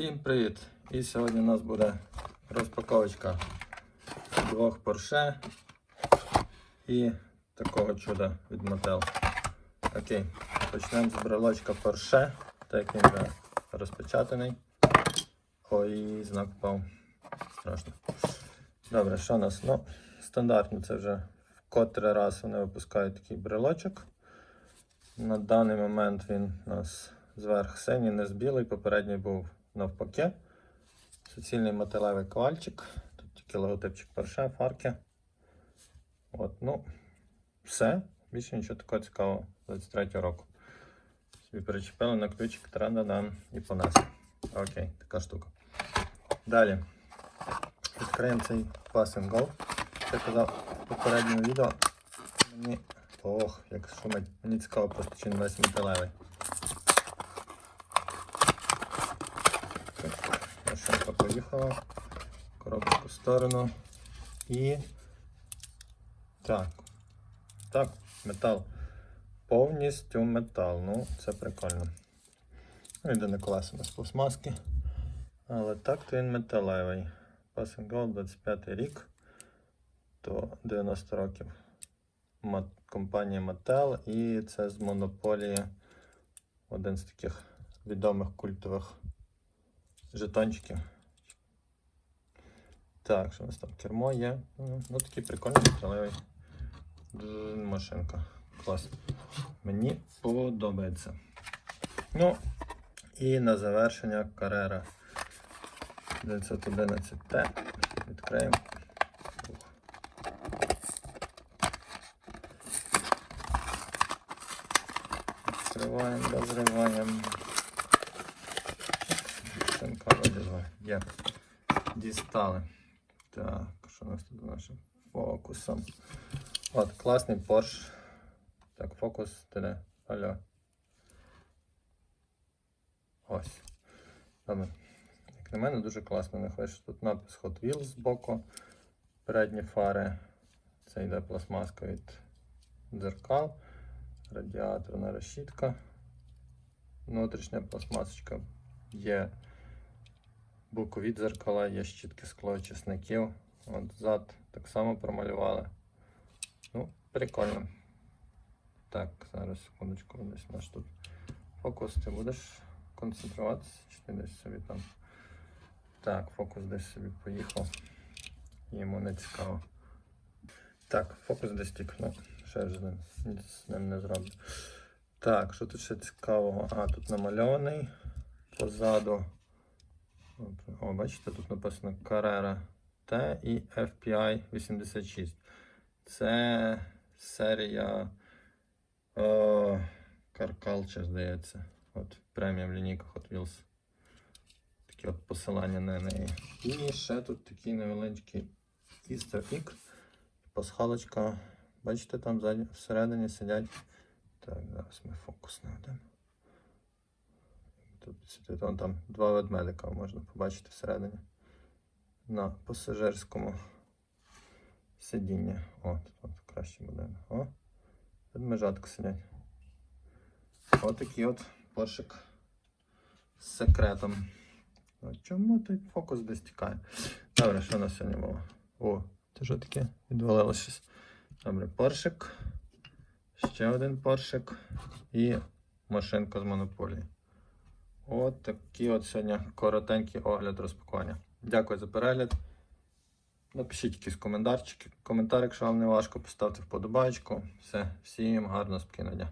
Всім привіт! І сьогодні у нас буде розпаковочка двох Porsche і такого чуда від Mattel. Окей, почнемо з брелочка Porsche, так він вже розпечатаний. Ой, знак впав. Страшно. Добре, що у нас? Ну, стандартно, це вже в котрий раз вони випускають такий брелочок. На даний момент він у нас зверх синій, не з білий, попередній був навпаки. Суцільний металевий ковальчик. Тут тільки логотипчик перше, фарки. От, ну, все. Більше нічого такого цікавого 23 року. Собі перечепили на ключик, трададан і понесли. Окей, така штука. Далі. Відкриємо цей Pass Go. Я казав в попередньому відео. Мені. Ох, як шумить. Мені цікаво просто чи не весь металевий. Машинка поїхала. Коробочку в сторону. І. Так. Так, метал. Повністю метал. Ну, це прикольно. Ну, Єдине колесо без пластмаски. Але так то він металевий. Passing Gold 25 рік. То 90 років. Мат- Компанія Mattel. І це з монополії один з таких відомих культових жетончиків. Так, що у нас там кермо є. Ну, такий прикольний металевий машинка. Клас. Мені подобається. Ну, і на завершення карера 911T. Відкриємо. Ух. Розриваємо. Машинка вилізла. Є. Дістали. Так, що у нас тут нашим фокусом? От, класний Porsche. Так, фокус де? Алло. Ось. Добре. Як на мене, дуже класно. Не хочеш тут напис Hot Wheels збоку. Передні фари. Це йде пластмаска від дзеркал. Радіаторна решітка. Внутрішня пластмасочка. Є бокові дзеркала, є щітки склоочисників. От зад так само промалювали. Ну, прикольно. Так, зараз секундочку, десь наш тут фокус. Ти будеш концентруватися, чи ти десь собі там. Так, фокус десь собі поїхав. Йому не цікаво. Так, фокус десь тік. Ну, ще ж з ним, з ним не зроблю. Так, що тут ще цікавого? А, тут намальований позаду. О, бачите, тут написано Carrera T і FPI 86. Це серія о, Car Culture, здається. От преміум лінійка Hot Wheels. Такі от посилання на неї. І ще тут такий невеличкий Easter egg. Пасхалочка. Бачите, там ззаді, всередині сидять. Так, зараз ми фокус наведемо. Тут сидить там два ведмедика можна побачити всередині. На пасажирському сидіння. О, тут от краще буде. О, ведмежатка сидять. Отакий от поршик з секретом. А чому той фокус десь тікає? Добре, що у нас сьогодні було? О, це що таке? Відвалило щось. Добре, поршик. Ще один поршик і машинка з монополії. От такий от сьогодні коротенький огляд розпакування. Дякую за перегляд. Напишіть якісь коментарчики. Коментар, якщо вам не важко, поставте вподобайку. Все, всім гарного спокійного дня.